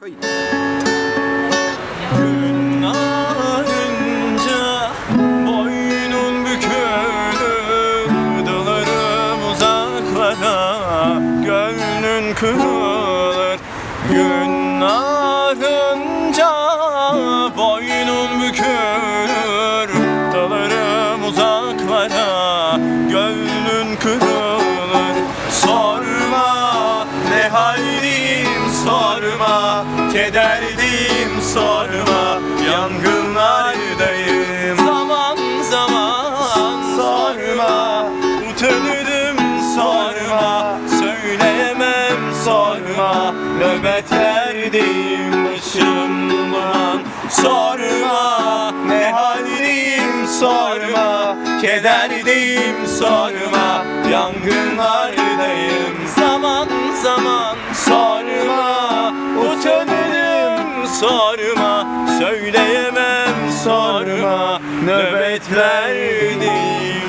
Kayıt. Boynun bükülür Dalarım uzaklara gönlün kırılır Gün ağarınca boynun bükülür Dalarım uzaklara gönlün sorma Kederliyim sorma. Yangınlardayım. Zaman zaman sorma Utanırım sorma. Söyleyemem sorma. Nöbetlerdeyim başım duman Sorma ne haliyim sorma. Kederdeyim sorma. Yangınlardayım sorma Söyleyemem sorma Nöbetlerdeyim